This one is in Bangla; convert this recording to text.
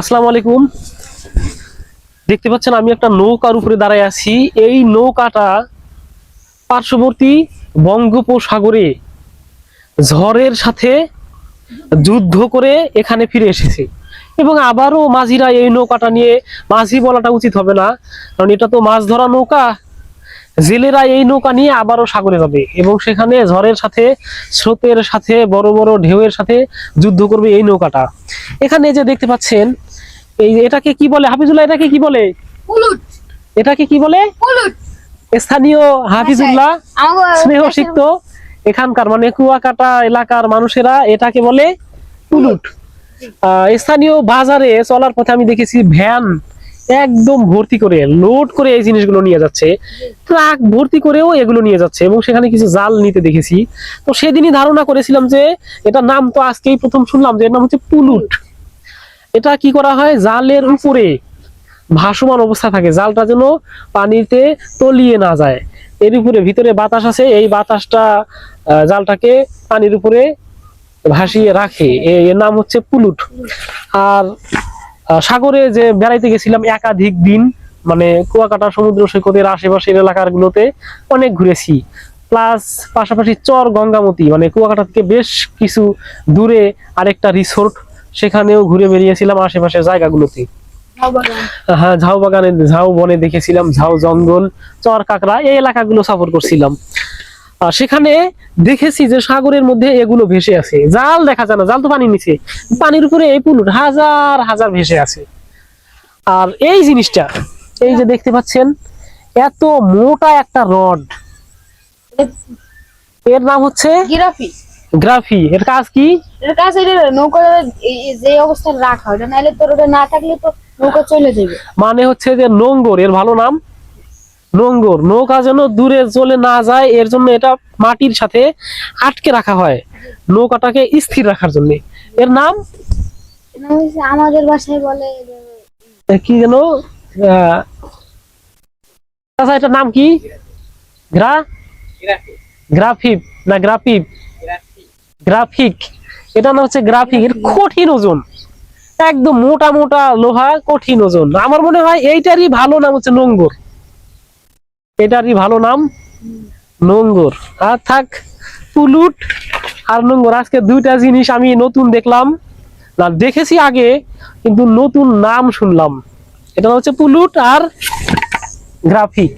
আসসালামু আলাইকুম। দেখতে পাচ্ছেন আমি একটা নৌকার উপরে দাঁড়ায় আছি। এই নৌকাটা পার্শ্ববর্তী বঙ্গোপসাগরে ঝড়ের সাথে যুদ্ধ করে এখানে ফিরে এসেছে। এবং আবারও মাঝিরা এই নৌকাটা নিয়ে, মাঝি বলাটা উচিত হবে না, কারণ এটা তো মাছ ধরা নৌকা। জেলেরা এই নৌকা নিয়ে আবারও সাগরে যাবে এবং সেখানে ঝড়ের সাথে, স্রোতের সাথে, বড় বড় ঢেউয়ের সাথে যুদ্ধ করবে এই নৌকাটা। এখানে যে দেখতে পাচ্ছেন এই এটাকে কি বলে? হাফিজুল্লাহ এটাকে কি বলে? এটাকে কি বলে? স্থানীয় হাফিজুল্লাহ স্নেহ সিক্ত এখানকার মানে কুয়াকাটা এলাকার মানুষেরা এটাকে বলে পুলুট স্থানীয় বাজারে চলার পথে আমি দেখেছি ভ্যান একদম ভর্তি করে লোড করে এই জিনিসগুলো নিয়ে যাচ্ছে। ট্রাক ভর্তি করেও এগুলো নিয়ে যাচ্ছে এবং সেখানে কিছু জাল নিতে দেখেছি। তো সেদিনই ধারণা করেছিলাম যে এটা নাম তো আজকেই প্রথম শুনলাম যে এর নাম হচ্ছে পুলুট। এটা কি করা হয়? জালের উপরে ভাসমান অবস্থা থাকে। জালটা যেন পানিতে তলিয়ে না যায়। এর উপরে ভিতরে বাতাস আছে। এই বাতাসটা জালটাকে পানির উপরে ভাসিয়ে রাখে। এর নাম হচ্ছে পুলুট। আর সাগরে যে বেড়াইতে গেছিলাম একাধিক দিন মানে কুয়াকাটা, সমুদ্র সৈকতের আশেপাশের এলাকাগুলোতে অনেক ঘুরেছি। প্লাস পাশাপাশি চর গঙ্গামতি মানে কুয়াকাটা থেকে বেশ কিছু দূরে আরেকটা রিসোর্ট সেখানেও ঘুরে বেরিয়েছিলাম আশেপাশের জায়গাগুলোতে। হ্যাঁ ঝাউ বাগানে ঝাউ বনে দেখেছিলাম ঝাউ জঙ্গল চর কাকড়া এই এলাকাগুলো সফর করছিলাম। আর সেখানে দেখেছি যে সাগরের মধ্যে এগুলো ভেসে আছে। জাল দেখা যায় না জাল তো পানি নিচে। পানির উপরে এই পুলুট হাজার হাজার ভেসে আছে। আর এই জিনিসটা এই যে দেখতে পাচ্ছেন এত মোটা একটা রড। এর নাম হচ্ছে গ্রাফি এর কাজ কি? এর কাজ এটা নৌকা যে অবস্থায় রাখা ওটা নাহলে তোর ওটা না থাকলে তো নৌকা চলে যাবে। মানে হচ্ছে যে নোঙ্গর এর ভালো নাম? নোঙ্গর নৌকা যেন দূরে চলে না যায় এর জন্য এটা মাটির সাথে আটকে রাখা হয় নৌকাটাকে স্থির রাখার জন্য। এর নাম? আমাদের বাসায় বলে কি যেন? আচ্ছা এটার নাম কি? গ্রা? গ্রাফিক না গ্রাফিক গ্রাফিক। এটা না হচ্ছে গ্রাফিক কঠিন ওজন। একদম মোটা মোটা লোহা, কঠিন ওজন। আমার মনে হয় এইটারই ভালো নাম হচ্ছে নোঙ্গর। এটারই ভালো নাম নোঙ্গর। আর থাক পুলুট আর নোঙ্গর। আজকে দুইটা জিনিস আমি নতুন দেখলাম। না, দেখেছি আগে, কিন্তু নতুন নাম শুনলাম। এটা হচ্ছে পুলুট আর গ্রাফিক।